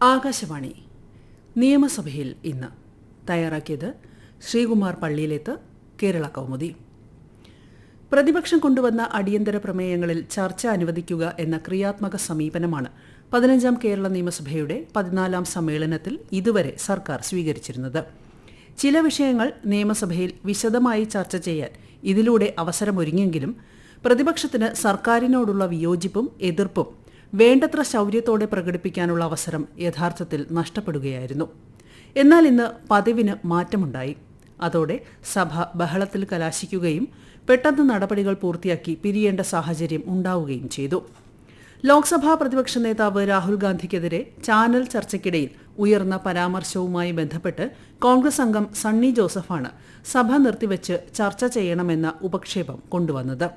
ആകാശവാണി. നിയമസഭയിൽ ഇന്ന് തയ്യാറാക്കിയത് ശ്രീകുമാർ പള്ളിയിലേത്ത് കേരള കൗമുദി. പ്രതിപക്ഷം കൊണ്ടുവന്ന അടിയന്തര പ്രമേയങ്ങളിൽ ചർച്ച അനുവദിക്കുക എന്ന ക്രിയാത്മക സമീപനമാണ് പതിനഞ്ചാം കേരള നിയമസഭയുടെ പതിനാലാം സമ്മേളനത്തിൽ ഇതുവരെ സർക്കാർ സ്വീകരിച്ചിരുന്നത്. ചില വിഷയങ്ങൾ നിയമസഭയിൽ വിശദമായി ചർച്ച ചെയ്യാൻ ഇതിലൂടെ അവസരമൊരുങ്ങിയെങ്കിലും പ്രതിപക്ഷത്തിന് സർക്കാരിനോടുള്ള വിയോജിപ്പും എതിർപ്പും വേണ്ടത്ര ശൗര്യത്തോടെ പ്രകടിപ്പിക്കാനുള്ള അവസരം യഥാർത്ഥത്തിൽ നഷ്ടപ്പെടുകയായിരുന്നു. എന്നാൽ ഇന്ന് പതിവിന് മാറ്റമുണ്ടായി. അതോടെ സഭ ബഹളത്തിൽ കലാശിക്കുകയും പെട്ടെന്ന് നടപടികൾ പൂർത്തിയാക്കി പിരിയേണ്ട സാഹചര്യം ഉണ്ടാവുകയും ചെയ്തു. ലോക്സഭാ പ്രതിപക്ഷ നേതാവ് രാഹുൽ ഗാന്ധിക്കെതിരെ ചാനൽ ചർച്ചയ്ക്കിടയിൽ ഉയർന്ന പരാമർശവുമായി ബന്ധപ്പെട്ട് കോൺഗ്രസ് അംഗം സണ്ണി ജോസഫാണ് സഭ നിർത്തിവെച്ച് ചർച്ച ചെയ്യണമെന്ന ഉപക്ഷേപം കൊണ്ടുവന്നത്.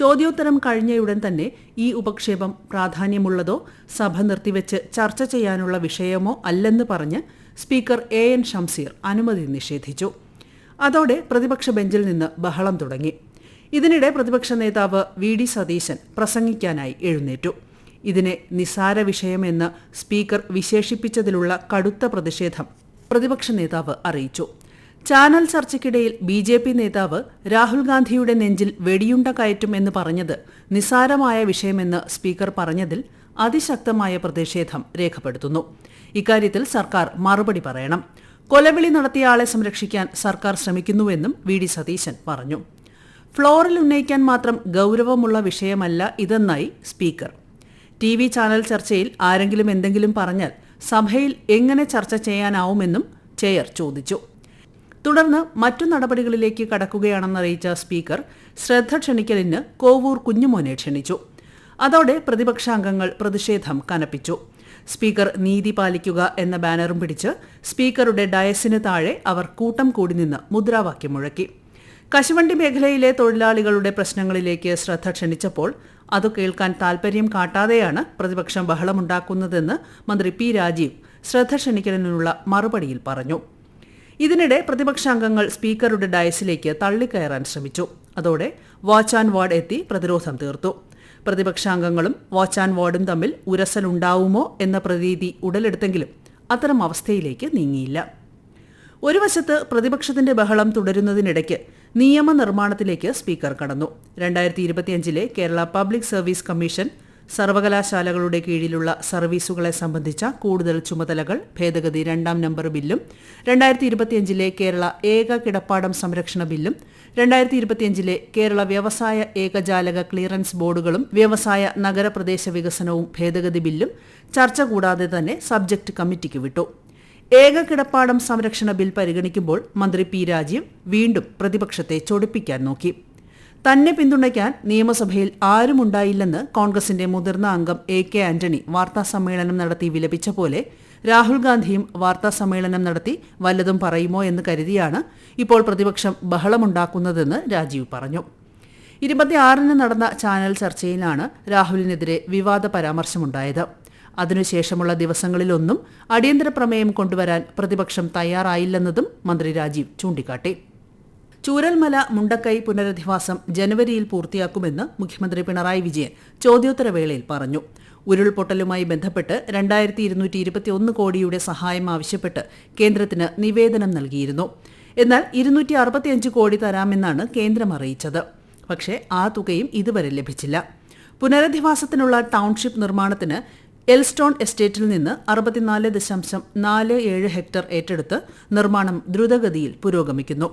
ചോദ്യോത്തരം കഴിഞ്ഞയുടൻ തന്നെ ഈ ഉപക്ഷേപം പ്രാധാന്യമുള്ളതോ സഭ നിർത്തിവെച്ച് ചർച്ച ചെയ്യാനുള്ള വിഷയമോ അല്ലെന്ന് പറഞ്ഞ് സ്പീക്കർ എ എൻ ഷംസീർ അനുമതി നിഷേധിച്ചു. അതോടെ പ്രതിപക്ഷ ബെഞ്ചിൽ നിന്ന് ബഹളം തുടങ്ങി. ഇതിനിടെ പ്രതിപക്ഷ നേതാവ് വി ഡി സതീശൻ പ്രസംഗിക്കാനായി എഴുന്നേറ്റു. ഇതിനെ നിസാര വിഷയമെന്ന് സ്പീക്കർ വിശേഷിപ്പിച്ചതിലുള്ള കടുത്ത പ്രതിഷേധം പ്രതിപക്ഷ നേതാവ് അറിയിച്ചു. ചാനൽ ചർച്ചയ്ക്കിടയിൽ ബി ജെ പി നേതാവ് രാഹുൽ ഗാന്ധിയുടെ നെഞ്ചിൽ വെടിയുണ്ട കയറ്റും എന്ന് പറഞ്ഞത് നിസാരമായ വിഷയമെന്ന് സ്പീക്കർ പറഞ്ഞതിൽ അതിശക്തമായ പ്രതിഷേധം രേഖപ്പെടുത്തുന്നു. ഇക്കാര്യത്തിൽ സർക്കാർ മറുപടി പറയണം. കൊലവിളി നടത്തിയ ആളെ സംരക്ഷിക്കാൻ സർക്കാർ ശ്രമിക്കുന്നുവെന്നും വി ഡി സതീശൻ പറഞ്ഞു. ഫ്ലോറിൽ ഉന്നയിക്കാൻ മാത്രം ഗൌരവമുള്ള വിഷയമല്ല ഇതെന്നായി സ്പീക്കർ. ടി വി ചാനൽ ചർച്ചയിൽ ആരെങ്കിലും എന്തെങ്കിലും പറഞ്ഞാൽ സഭയിൽ എങ്ങനെ ചർച്ച ചെയ്യാനാവുമെന്നും ചെയർ ചോദിച്ചു. തുടർന്ന് മറ്റു നടപടികളിലേക്ക് കടക്കുകയാണെന്നറിയിച്ച സ്പീക്കർ ശ്രദ്ധ ക്ഷണിക്കലിന് കോവൂർ കുഞ്ഞുമോനെ ക്ഷണിച്ചു. അതോടെ പ്രതിപക്ഷാംഗങ്ങൾ പ്രതിഷേധം കനപ്പിച്ചു. സ്പീക്കർ നീതി പാലിക്കുക എന്ന ബാനറും പിടിച്ച് സ്പീക്കറുടെ ഡയസിന് താഴെ അവർ കൂട്ടം കൂടി നിന്ന് മുദ്രാവാക്യം മുഴക്കി. കശുവണ്ടി മേഖലയിലെ തൊഴിലാളികളുടെ പ്രശ്നങ്ങളിലേക്ക് ശ്രദ്ധ ക്ഷണിച്ചപ്പോൾ അത് കേൾക്കാൻ താൽപര്യം കാട്ടാതെയാണ് പ്രതിപക്ഷം ബഹളമുണ്ടാക്കുന്നതെന്ന് മന്ത്രി പി രാജീവ് ശ്രദ്ധ ക്ഷണിക്കലിനുള്ള മറുപടിയിൽ പറഞ്ഞു. ഇതിനിടെ പ്രതിപക്ഷാംഗങ്ങൾ സ്പീക്കറുടെ ഡയസിലേക്ക് തള്ളിക്കയറാൻ ശ്രമിച്ചു. അതോടെ വാച്ച് ആൻഡ് വാർഡ് എത്തി പ്രതിരോധം തീർത്തു. പ്രതിപക്ഷാംഗങ്ങളും വാച്ച് ആൻഡ് വാർഡും തമ്മിൽ ഉരസലുണ്ടാവുമോ എന്ന പ്രതീതി ഉടലെടുത്തെങ്കിലും അത്തരം അവസ്ഥയിലേക്ക് നീങ്ങിയില്ല. ഒരു വശത്ത് പ്രതിപക്ഷത്തിന്റെ ബഹളം തുടരുന്നതിനിടയ്ക്ക് നിയമനിർമ്മാണത്തിലേക്ക് സ്പീക്കർ കടന്നു. രണ്ടായിരത്തി ഇരുപത്തിയഞ്ചിലെ കേരള പബ്ലിക് സർവീസ് കമ്മീഷൻ സർവകലാശാലകളുടെ കീഴിലുള്ള സർവീസുകളെ സംബന്ധിച്ച കൂടുതൽ ചുമതലകൾ ഭേദഗതി രണ്ടാം നമ്പർ ബില്ലും രണ്ടായിരത്തി ഇരുപത്തിയഞ്ചിലെ കേരള ഏക കിടപ്പാടം സംരക്ഷണ ബില്ലും രണ്ടായിരത്തി ഇരുപത്തിയഞ്ചിലെ കേരള വ്യവസായ ഏകജാലക ക്ലിയറൻസ് ബോർഡുകളും വ്യവസായ നഗരപ്രദേശ വികസനവും ഭേദഗതി ബില്ലും ചർച്ച കൂടാതെ തന്നെ സബ്ജക്ട് കമ്മിറ്റിക്ക് വിട്ടു. ഏക കിടപ്പാടം സംരക്ഷണ ബിൽ പരിഗണിക്കുമ്പോൾ മന്ത്രി പി രാജീവ് വീണ്ടും പ്രതിപക്ഷത്തെ ചൊടിപ്പിക്കാൻ നോക്കി. തന്നെ പിന്തുണയ്ക്കാൻ നിയമസഭയിൽ ആരുമുണ്ടായില്ലെന്ന് കോൺഗ്രസിന്റെ മുതിർന്ന അംഗം എ കെ ആന്റണി വാർത്താസമ്മേളനം നടത്തി വിലപിച്ച പോലെ രാഹുൽ ഗാന്ധിയും വാർത്താസമ്മേളനം നടത്തി വല്ലതും പറയുമോ എന്ന് കരുതിയാണ് ഇപ്പോൾ പ്രതിപക്ഷം ബഹളമുണ്ടാക്കുന്നതെന്ന് രാജീവ് പറഞ്ഞു. ഇരുപത്തിയാറിന് നടന്ന ചാനൽ ചർച്ചയിലാണ് രാഹുലിനെതിരെ വിവാദ പരാമർശമുണ്ടായത്. അതിനുശേഷമുള്ള ദിവസങ്ങളിലൊന്നും അടിയന്തര പ്രമേയം കൊണ്ടുവരാൻ പ്രതിപക്ഷം തയ്യാറായില്ലെന്നതും മന്ത്രി രാജീവ് ചൂണ്ടിക്കാട്ടി. ചൂരൽമല മുണ്ടക്കൈ പുനരധിവാസം ജനുവരിയിൽ പൂർത്തിയാക്കുമെന്ന് മുഖ്യമന്ത്രി പിണറായി വിജയൻ ചോദ്യോത്തരവേളയിൽ പറഞ്ഞു. ഉരുൾപൊട്ടലുമായി ബന്ധപ്പെട്ട് രണ്ടായിരത്തി ഇരുന്നൂറ്റി ഇരുപത്തിയൊന്ന് കോടിയുടെ സഹായം ആവശ്യപ്പെട്ട് കേന്ദ്രത്തിന് നിവേദനം നൽകിയിരുന്നു. എന്നാൽ ഇരുന്നൂറ്റി അറുപത്തിയഞ്ച് കോടി തരാമെന്നാണ് കേന്ദ്രം അറിയിച്ചത്. പക്ഷേ ആ തുകയും ഇതുവരെ ലഭിച്ചില്ല. പുനരധിവാസത്തിനുള്ള ടൗൺഷിപ്പ് നിർമ്മാണത്തിന് എൽസ്റ്റോൺ എസ്റ്റേറ്റിൽ നിന്ന് അറുപത്തിനാല് ദശാംശം നാല് ഏഴ് ഹെക്ടർ ഏറ്റെടുത്ത് നിർമ്മാണം ദ്രുതഗതിയിൽ പുരോഗമിക്കുന്നു.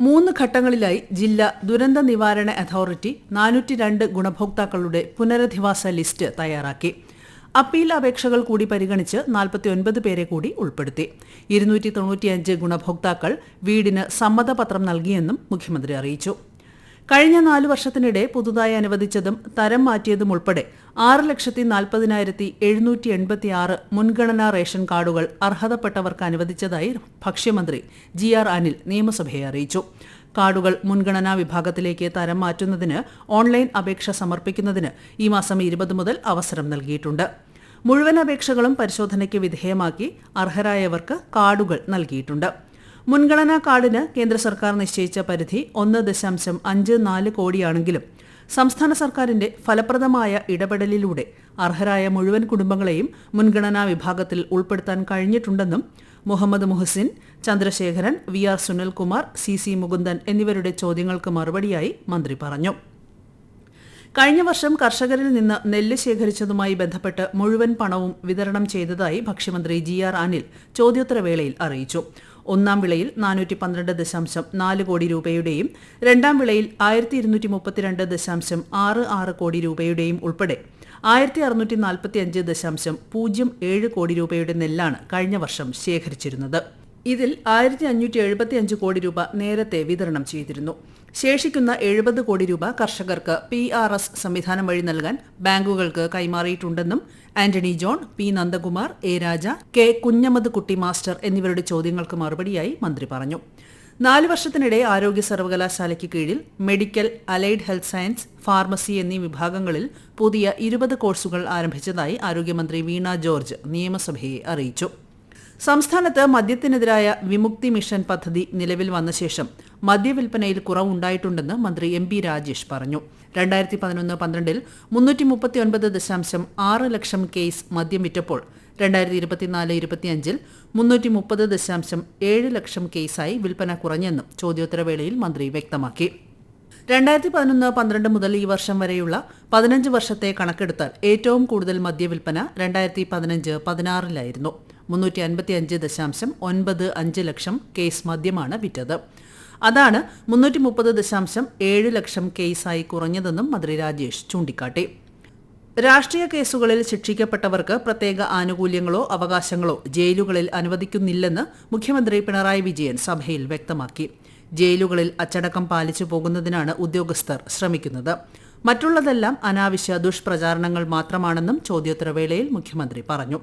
മൂന്ന് ഘട്ടങ്ങളിലായി ജില്ലാ ദുരന്ത നിവാരണ അതോറിറ്റി നാനൂറ്റി രണ്ട് ഗുണഭോക്താക്കളുടെ പുനരധിവാസ ലിസ്റ്റ് തയ്യാറാക്കി. അപ്പീൽ അപേക്ഷകൾ കൂടി പരിഗണിച്ച് നാൽപ്പത്തിയൊൻപത് പേരെ കൂടി ഉൾപ്പെടുത്തി. ഇരുന്നൂറ്റി തൊണ്ണൂറ്റിയഞ്ച് ഗുണഭോക്താക്കൾ വീടിന് സമ്മതപത്രം നൽകിയെന്നും മുഖ്യമന്ത്രി അറിയിച്ചു. കഴിഞ്ഞ നാല് വർഷത്തിനിടെ പുതുതായി അനുവദിച്ചതും തരം മാറ്റിയതും ഉൾപ്പെടെ ആറ് ലക്ഷത്തി നാൽപ്പതിനായിരത്തി എഴുന്നൂറ്റി എൺപത്തി ആറ് മുൻഗണനാ റേഷൻ കാർഡുകൾ അർഹതപ്പെട്ടവർക്ക് അനുവദിച്ചതായി ഭക്ഷ്യമന്ത്രി ജി ആർ അനിൽ നിയമസഭയെ അറിയിച്ചു. കാർഡുകൾ മുൻഗണനാ വിഭാഗത്തിലേക്ക് തരം മാറ്റുന്നതിന് ഓൺലൈൻ അപേക്ഷ സമർപ്പിക്കുന്നതിന് ഈ മാസം ഇരുപത് മുതൽ അവസരം നൽകിയിട്ടുണ്ട്. മുഴുവൻ അപേക്ഷകളും പരിശോധനയ്ക്ക് വിധേയമാക്കി അർഹരായവർക്ക് കാർഡുകൾ നൽകിയിട്ടുണ്ട്. മുൻഗണനാ കാർഡിന് കേന്ദ്ര സർക്കാർ നിശ്ചയിച്ച പരിധി ഒന്ന് ദശാംശം അഞ്ച് നാല് കോടിയാണെങ്കിലും സംസ്ഥാന സർക്കാരിന്റെ ഫലപ്രദമായ ഇടപെടലിലൂടെ അർഹരായ മുഴുവൻ കുടുംബങ്ങളെയും മുൻഗണനാ വിഭാഗത്തിൽ ഉൾപ്പെടുത്താൻ കഴിഞ്ഞിട്ടുണ്ടെന്നും Muhammad Muhsin Chandrasekharan V R Sunilkumar C C Mukundan എന്നിവരുടെ ചോദ്യങ്ങൾക്ക് മറുപടിയായി മന്ത്രി പറഞ്ഞു. കഴിഞ്ഞ വർഷം കർഷകരിൽ നിന്ന് നെല്ല് ശേഖരിച്ചതുമായി ബന്ധപ്പെട്ട് മുഴുവൻ പണവും വിതരണം ചെയ്തതായി ഭക്ഷ്യമന്ത്രി ജി ആർ അനിൽ ചോദ്യോത്തരവേളയിൽ അറിയിച്ചു. ഒന്നാം വിളയിൽ നാനൂറ്റി പന്ത്രണ്ട് ദശാംശം നാല് കോടി രൂപയുടെയും രണ്ടാം വിളയിൽ ആയിരത്തി ഇരുന്നൂറ്റി മുപ്പത്തിരണ്ട് ദശാംശം ആറ് ആറ് കോടി രൂപയുടെയും ഉൾപ്പെടെ ആയിരത്തി അറുന്നൂറ്റി നാൽപ്പത്തി അഞ്ച് ദശാംശം പൂജ്യം ഏഴ് കോടി രൂപയുടെ നെല്ലാണ് കഴിഞ്ഞ വർഷം ശേഖരിച്ചിരുന്നത്. ഇതിൽ ആയിരത്തി അഞ്ഞൂറ്റി എഴുപത്തി അഞ്ച് കോടി രൂപ നേരത്തെ വിതരണം ചെയ്തിരുന്നു. ശേഷിക്കുന്ന എഴുപത് കോടി രൂപ കർഷകർക്ക് പി ആർ എസ് സംവിധാനം വഴി നൽകാൻ ബാങ്കുകൾക്ക് കൈമാറിയിട്ടുണ്ടെന്നും Antony John P Nandakumar A Raja K Kunhammed Kutty master എന്നിവരുടെ ചോദ്യങ്ങൾക്ക് മറുപടിയായി മന്ത്രി പറഞ്ഞു. നാല് വർഷത്തിനിടെ ആരോഗ്യ സർവകലാശാലയ്ക്ക് കീഴിൽ medical allied health science pharmacy എന്നീ വിഭാഗങ്ങളിൽ പുതിയ ഇരുപത് കോഴ്സുകൾ ആരംഭിച്ചതായി ആരോഗ്യമന്ത്രി വീണ ജോർജ് നിയമസഭയെ അറിയിച്ചു. സംസ്ഥാനത്ത് മദ്യത്തിനെതിരായ വിമുക്തി മിഷൻ പദ്ധതി നിലവിൽ വന്ന ശേഷം മദ്യവിൽപ്പനയിൽ കുറവുണ്ടായിട്ടുണ്ടെന്ന് മന്ത്രി എം പി രാജേഷ് പറഞ്ഞു. രണ്ടായിരത്തി പതിനൊന്ന് പന്ത്രണ്ടിൽ മുന്നൂറ്റി മുപ്പത്തിയൊൻപത് ദശാംശം ആറ് ലക്ഷം കേസ് മദ്യം വിറ്റപ്പോൾ രണ്ടായിരത്തി ഇരുപത്തിനാല് ഇരുപത്തിയഞ്ചിൽ മുന്നൂറ്റി മുപ്പത് ദശാംശം ഏഴ് ലക്ഷം കേസായി വിൽപ്പന കുറഞ്ഞെന്നും ചോദ്യോത്തരവേളയിൽ മന്ത്രി വ്യക്തമാക്കി. രണ്ടായിരത്തി പതിനൊന്ന് പന്ത്രണ്ട് മുതൽ ഈ വർഷം വരെയുള്ള പതിനഞ്ച് വർഷത്തെ കണക്കെടുത്താൽ ഏറ്റവും കൂടുതൽ മദ്യവിൽപ്പന രണ്ടായിരത്തി പതിനഞ്ച് പതിനാറിലായിരുന്നു. മുന്നൂറ്റി അൻപത്തി അഞ്ച് ദശാംശം ഒൻപത് അഞ്ച് ലക്ഷം കേസ് മദ്യമാണ് വിറ്റത്. അതാണ് മുന്നൂറ്റി മുപ്പത് ദശാംശം ഏഴ് ലക്ഷം കേസായി കുറഞ്ഞതെന്നും മന്ത്രി രാജേഷ് ചൂണ്ടിക്കാട്ടി. രാഷ്ട്രീയ കേസുകളിൽ ശിക്ഷിക്കപ്പെട്ടവർക്ക് പ്രത്യേക ആനുകൂല്യങ്ങളോ അവകാശങ്ങളോ ജയിലുകളിൽ അനുവദിക്കുന്നില്ലെന്ന് മുഖ്യമന്ത്രി പിണറായി വിജയൻ സഭയിൽ വ്യക്തമാക്കി. ജയിലുകളിൽ അച്ചടക്കം പാലിച്ചു പോകുന്നതിനാണ് ഉദ്യോഗസ്ഥർ ശ്രമിക്കുന്നത്. മറ്റുള്ളതെല്ലാം അനാവശ്യ ദുഷ്പ്രചാരണങ്ങൾ മാത്രമാണെന്നും ചോദ്യോത്തരവേളയിൽ മുഖ്യമന്ത്രി പറഞ്ഞു.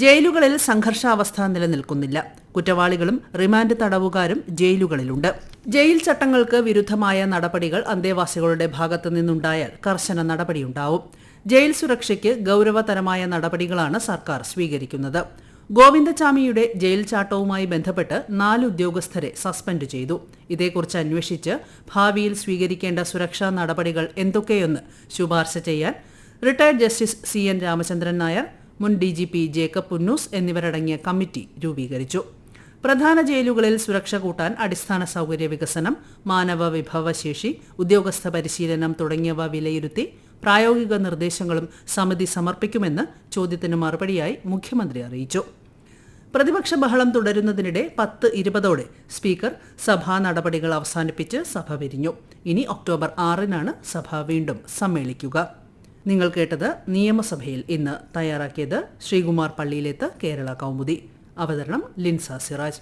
ജയിലുകളിൽ സംഘർഷാവസ്ഥ നിലനിൽക്കുന്നില്ല. കുറ്റവാളികളും റിമാൻഡ് തടവുകാരും ജയിലുകളിലുണ്ട്. ജയിൽ ചട്ടങ്ങൾക്ക് വിരുദ്ധമായ നടപടികൾ അന്തേവാസികളുടെ ഭാഗത്തു നിന്നുണ്ടായാൽ കർശന നടപടിയുണ്ടാവും. ജയിൽ സുരക്ഷയ്ക്ക് ഗൌരവതരമായ നടപടികളാണ് സർക്കാർ സ്വീകരിക്കുന്നത്. ഗോവിന്ദചാമിയുടെ ജയിൽ ചാട്ടവുമായി ബന്ധപ്പെട്ട് നാല് ഉദ്യോഗസ്ഥരെ സസ്പെൻഡ് ചെയ്തു. ഇതേക്കുറിച്ച് അന്വേഷിച്ച് ഭാവിയിൽ സ്വീകരിക്കേണ്ട സുരക്ഷാ നടപടികൾ എന്തൊക്കെയെന്ന് ശുപാർശ ചെയ്യാൻ retired justice C N Ramachandran Nair മുൻ D G P Jacob Punnoose എന്നിവരടങ്ങിയ കമ്മിറ്റി രൂപീകരിച്ചു. പ്രധാന ജയിലുകളിൽ സുരക്ഷ കൂട്ടാൻ അടിസ്ഥാന സൗകര്യ വികസനം മാനവ വിഭവശേഷി ഉദ്യോഗസ്ഥ പരിശീലനം തുടങ്ങിയവ വിലയിരുത്തി പ്രായോഗിക നിർദ്ദേശങ്ങളും സമിതി സമർപ്പിക്കുമെന്ന് ചോദ്യത്തിന് മറുപടിയായി മുഖ്യമന്ത്രി അറിയിച്ചു. പ്രതിപക്ഷ ബഹളം തുടരുന്നതിനിടെ പത്ത് ഇരുപതോടെ സ്പീക്കർ സഭാ നടപടികൾ അവസാനിപ്പിച്ച് സഭ പിരിഞ്ഞു ഇനി ഒക്ടോബർ ആറിനാണ് സഭ വീണ്ടും സമ്മേളിക്കുക. നിങ്ങൾ കേട്ടത് നിയമസഭയിൽ ഇന്ന് തയ്യാറാക്കിയത് ശ്രീകുമാർ പള്ളിയിലേത്ത് കേരള കൗമുദി. അവതരണം ലിൻസ സിറാജ്.